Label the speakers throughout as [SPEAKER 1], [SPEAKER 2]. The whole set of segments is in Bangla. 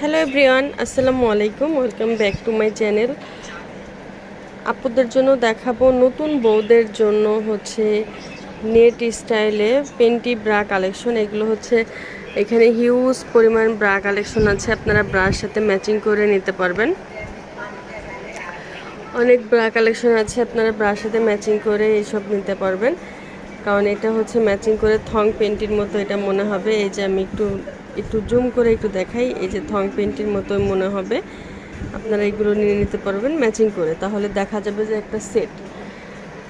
[SPEAKER 1] হ্যালো এভরিওয়ান আসসালামু আলাইকুম welcome back to my channel আপুদের জন্য দেখাবো নতুন বউদের জন্য হচ্ছে নেট স্টাইলে পেন্টি ব্রা কালেকশন। এগুলো হচ্ছে এখানে হিউজ পরিমাণ ব্রা কালেকশন আছে। আপনারা ব্রার সাথে ম্যাচিং করে নিতে পারবেন। অনেক ব্রা কালেকশন আছে, আপনারা ব্রার সাথে ম্যাচিং করে এইসব নিতে পারবেন। কারণ এটা হচ্ছে ম্যাচিং করে থং পেন্টির মতো এটা মনে হবে। এই যে আমি একটু একটু জুম করে একটু দেখাই, এই যে থং পেন্টির মতো মনে হবে। আপনারা এগুলো নিয়ে নিতে পারবেন ম্যাচিং করে। তাহলে দেখা যাবে যে একটা সেট।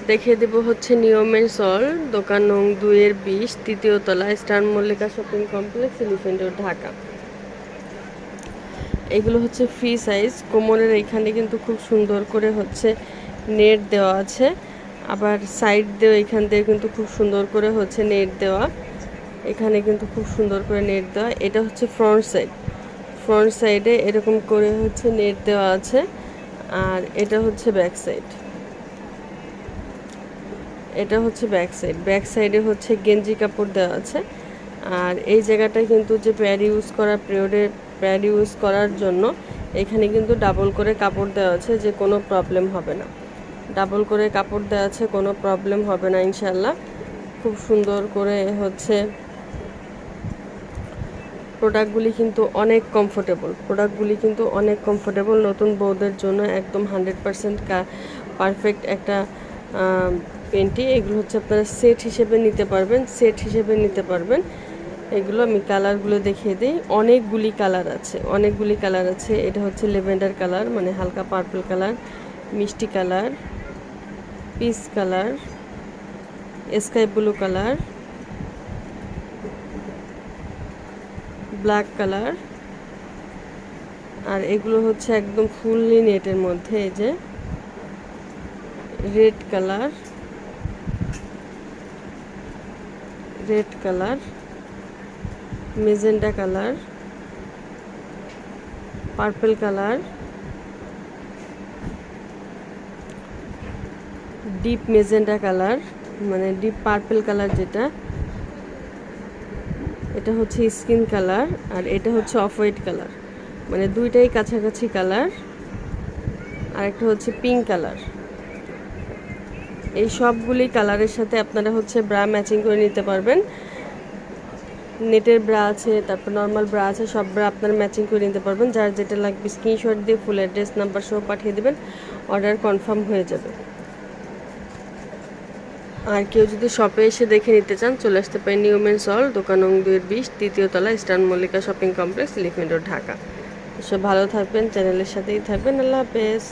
[SPEAKER 1] দেখিয়ে দেব হচ্ছে নিয়মের সল দোকান নং দুইয়ের বিশ, তৃতীয় তলা, star Mallika shopping complex, elephant road, Dhaka. এগুলো হচ্ছে ফ্রি সাইজ। কোমরের এখানে কিন্তু খুব সুন্দর করে হচ্ছে নেট দেওয়া আছে। আবার সাইড দিয়ে এখান দিয়ে কিন্তু খুব সুন্দর করে হচ্ছে নেট দেওয়া। এখানে কিন্তু খুব সুন্দর করে নেট দেওয়া। এটা হচ্ছে ফ্রন্ট সাইড ফ্রন্ট সাইডে এরকম করে হচ্ছে নেট দেওয়া আছে। আর এটা হচ্ছে ব্যাক সাইড এটা হচ্ছে ব্যাক সাইড ব্যাক সাইডে হচ্ছে গেঞ্জি কাপড় দেওয়া আছে। আর এই জায়গাটায় কিন্তু যে প্যাড ইউজ করার পিরিয়ডে প্যাড ইউজ করার জন্য এখানে কিন্তু ডাবল করে কাপড় দেওয়া আছে যে কোনো প্রবলেম হবে না। ডাবল করে কাপড় দেওয়া আছে, কোনো প্রবলেম হবে না ইনশাল্লাহ খুব সুন্দর করে হচ্ছে প্রোডাক্টগুলি কিন্তু অনেক কমফোর্টেবল প্রোডাক্টগুলি কিন্তু অনেক কমফোর্টেবল নতুন বউদের জন্য একদম হান্ড্রেড পারসেন্ট পারফেক্ট একটা পেন্টি। এগুলো হচ্ছে আপনারা সেট হিসেবে নিতে পারবেন সেট হিসেবে নিতে পারবেন। এগুলো আমি কালারগুলো দেখিয়ে দিই। অনেকগুলি কালার আছে, অনেকগুলি কালার আছে। এটা হচ্ছে লেভেন্ডার কালার মানে হালকা পার্পল কালার মিষ্টি colour peach colour sky blue colour black colour. আর এগুলো হচ্ছে একদম ফুললি নেটের মধ্যে, এই যে red colour. Red colour magenta colour, purple colour, deep magenta colour মানে ডিপ পার্পল কালার যেটা। এটা হচ্ছে স্কিন কালার আর এটা হচ্ছে অফ হোয়াইট কালার। মানে দুইটাই কাছাকাছি কালার। আর একটা হচ্ছে পিঙ্ক কালার। এই সবগুলি কালারের সাথে আপনারা হচ্ছে ব্রা ম্যাচিং করে নিতে পারবেন। নেটের ব্রা আছে, তারপর নর্মাল ব্রা আছে, সব ব্রা আপনারা ম্যাচিং করে নিতে পারবেন। যার যেটা লাগবে স্ক্রিনশট দিয়ে ফুল অ্যাড্রেস নাম্বার সহ পাঠিয়ে দেবেন। অর্ডার কনফার্ম হয়ে যাবে। আর কেউ যদি শপে এসে দেখে নিতে চান, চলে আসতে পারেন নিউমেন সল দোকান নং দুয়ের বিশ, তৃতীয় তলা ইস্টার্ন মল্লিকা শপিং কমপ্লেক্স লিফমেন্ট ঢাকা সব ভালো থাকবেন চ্যানেলের সাথেই থাকবেন, আল্লাহ হাফেজ।